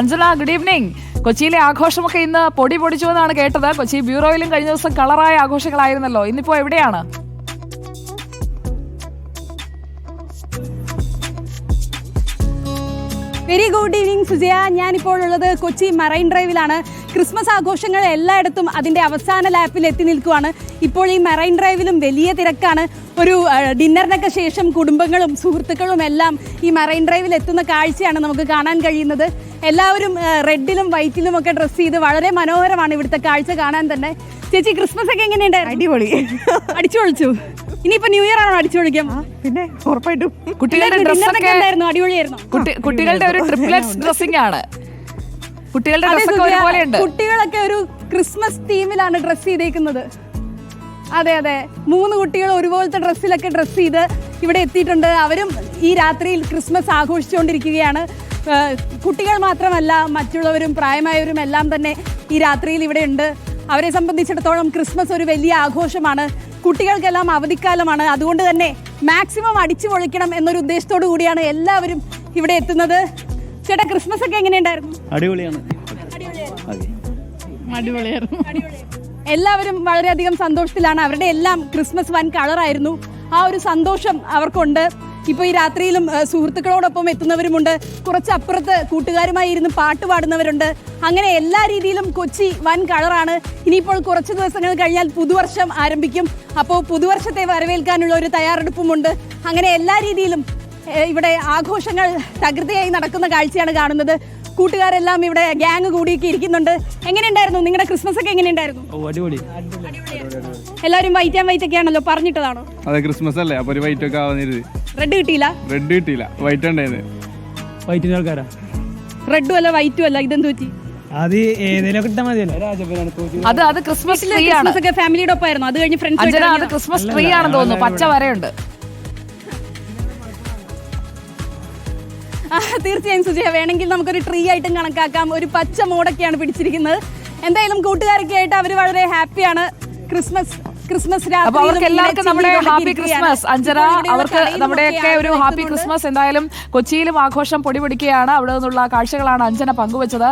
Anjana good evening കൊച്ചിയിലെ ആഘോഷമൊക്കെ ഇന്ന് പൊടി പൊടിച്ചു എന്നാണ് കേട്ടത്. കൊച്ചി ബ്യൂറോയിലും കഴിഞ്ഞ ദിവസം കളറായ ആഘോഷങ്ങളായിരുന്നല്ലോ. ഇന്നിപ്പോ എവിടെയാണ്? Very good evening Sujaya. ഞാനിപ്പോൾ ഉള്ളത് കൊച്ചി മറൈൻ ഡ്രൈവിലാണ്. ക്രിസ്മസ് ആഘോഷങ്ങൾ എല്ലായിടത്തും അതിന്റെ അവസാന ലാപ്പിൽ എത്തി നിൽക്കുവാണ്. ഇപ്പോൾ ഈ മറൈൻ ഡ്രൈവിലും വലിയ തിരക്കാണ്. ഒരു ഡിന്നറിനൊക്കെ ശേഷം കുടുംബങ്ങളും സുഹൃത്തുക്കളും എല്ലാം ഈ മറൈൻ ഡ്രൈവിൽ എത്തുന്ന കാഴ്ചയാണ് നമുക്ക് കാണാൻ കഴിയുന്നത്. എല്ലാവരും റെഡിലും വൈറ്റിലും ഒക്കെ ഡ്രസ്സ് ചെയ്ത് വളരെ മനോഹരമാണ് ഇവിടുത്തെ കാഴ്ച കാണാൻ തന്നെ. ചേച്ചി ക്രിസ്മസ് ഒക്കെ എങ്ങനെയുണ്ടായിരുന്നു അടിപൊളി. അടിച്ചു പൊളിച്ചു ഇനിയിപ്പോ ന്യൂ ഇയർ ആണോ അടിച്ചു പൊളിക്കാം പിന്നെ ഉറപ്പായിട്ടും. കുട്ടികളുടെ ഡ്രസ്സൊക്കെ എന്തായിരുന്നു? അടിപൊളിയായിരുന്നു? കുട്ടികളുടെ ഒരു ട്രിപ്ലറ്റ് ഡ്രസ്സിംഗ് ആണ്. കുട്ടികളുടെ ഡ്രസ്സൊക്കെ സുജയ, ഒരുപോലെ ഉണ്ട് കുട്ടികളൊക്കെ ഒരു ക്രിസ്മസ് തീമിലാണ് ഡ്രസ്സ് ചെയ്തേക്കുന്നത്. അതെ അതെ. മൂന്ന് കുട്ടികൾ ഒരുപോലത്തെ ഡ്രസ്സിലൊക്കെ ഡ്രസ്സ് ചെയ്ത് ഇവിടെ എത്തിയിട്ടുണ്ട്. അവരും ഈ രാത്രിയിൽ ക്രിസ്മസ് ആഘോഷിച്ചുകൊണ്ടിരിക്കുകയാണ്. കുട്ടികൾ മാത്രമല്ല മറ്റുള്ളവരും പ്രായമായവരും എല്ലാം തന്നെ ഈ രാത്രിയിൽ ഇവിടെ ഉണ്ട്. അവരെ സംബന്ധിച്ചിടത്തോളം ക്രിസ്മസ് ഒരു വലിയ ആഘോഷമാണ്. കുട്ടികൾക്കെല്ലാം അവധിക്കാലമാണ്. അതുകൊണ്ട് തന്നെ മാക്സിമം അടിച്ചു പൊളിക്കണം എന്നൊരു ഉദ്ദേശത്തോടു കൂടിയാണ് എല്ലാവരും ഇവിടെ എത്തുന്നത്. ചേട്ടാ ക്രിസ്മസ് ഒക്കെ എങ്ങനെയുണ്ടായിരുന്നു? അടിപൊളിയാണ്. എല്ലാവരും വളരെയധികം സന്തോഷത്തിലാണ്. അവരുടെ എല്ലാം ക്രിസ്മസ് വൻ കളറായിരുന്നു. ആ ഒരു സന്തോഷം അവർക്കുണ്ട്. ഇപ്പോൾ ഈ രാത്രിയിലും സുഹൃത്തുക്കളോടൊപ്പം എത്തുന്നവരുമുണ്ട്. കുറച്ച് അപ്പുറത്ത് കൂട്ടുകാരുമായി ഇരുന്ന് പാട്ട് പാടുന്നവരുണ്ട്. അങ്ങനെ എല്ലാ രീതിയിലും കൊച്ചി വൻ കളറാണ്. ഇനിയിപ്പോൾ കുറച്ച് ദിവസങ്ങൾ കഴിഞ്ഞാൽ പുതുവർഷം ആരംഭിക്കും. അപ്പോൾ പുതുവർഷത്തെ വരവേൽക്കാനുള്ള ഒരു തയ്യാറെടുപ്പുമുണ്ട്. അങ്ങനെ എല്ലാ രീതിയിലും ഇവിടെ ആഘോഷങ്ങൾ തകൃതിയായി നടക്കുന്ന കാഴ്ചയാണ് കാണുന്നത്. കൂട്ടുകാരെല്ലാം ഇവിടെ ഗ്യാങ് കൂടിയൊക്കെ ഇരിക്കുന്നുണ്ട്. എങ്ങനെയുണ്ടായിരുന്നു? നിങ്ങളുടെ ക്രിസ്മസ് ഒക്കെ എങ്ങനെയുണ്ടായിരുന്നു? അടിപൊളി. എല്ലാവരും വൈറ്റ് ആൻഡ് വൈറ്റ് ഒക്കെ ആണല്ലോ പറഞ്ഞിട്ടതാണോ? അതെ ക്രിസ്മസ് അല്ലേ? അപ്പൊ ഒരു വൈറ്റ് ഒക്കെ ആവുന്നിരുത് റെഡ് കിട്ടിയില്ല? റെഡ് കിട്ടിയില്ല. വൈറ്റ് ഉണ്ടായത് വൈറ്റിന്റെ ആൾക്കാരാ? റെഡും അല്ല വൈറ്റും അല്ല. ഇതെന്ത് പറ്റി? അത് ഏതെങ്കിലും കിട്ടാൻ മതിയല്ലോ. അത് അത് ക്രിസ്മസ് ട്രീ ആണ്. ക്രിസ്മസ് ഒക്കെ ഫാമിലിയുടെ ഒപ്പമായിരുന്നു അത് കഴിഞ്ഞ് അഞ്ജന അത് ഫ്രണ്ട്സ് ക്രിസ്മസ് ട്രീ ആണെന്ന് തോന്നുന്നു. പച്ച വരയുണ്ട്. തീർച്ചയായും സുജയ. വേണമെങ്കിൽ നമുക്കൊരു ട്രീ ആയിട്ടും കണക്കാക്കാം. ഒരു പച്ച മോഡൊക്കെയാണ് പിടിച്ചിരിക്കുന്നത്. എന്തായാലും കൂട്ടുകാരൊക്കെ ആയിട്ട് അവർ വളരെ ഹാപ്പിയാണ് ക്രിസ്മസ് ക്രിസ്മസ് അപ്പൊ അവർക്ക് എല്ലാവർക്കും നമ്മുടെ ഹാപ്പി ക്രിസ്മസ് അഞ്ചര അവർക്ക് നമ്മുടെയൊക്കെ ഒരു ഹാപ്പി ക്രിസ്മസ് എന്തായാലും കൊച്ചിയിലും ആഘോഷം പൊടി പിടിക്കുകയാണ്. അവിടെ നിന്നുള്ള കാഴ്ചകളാണ് അഞ്ജന പങ്കുവച്ചത്.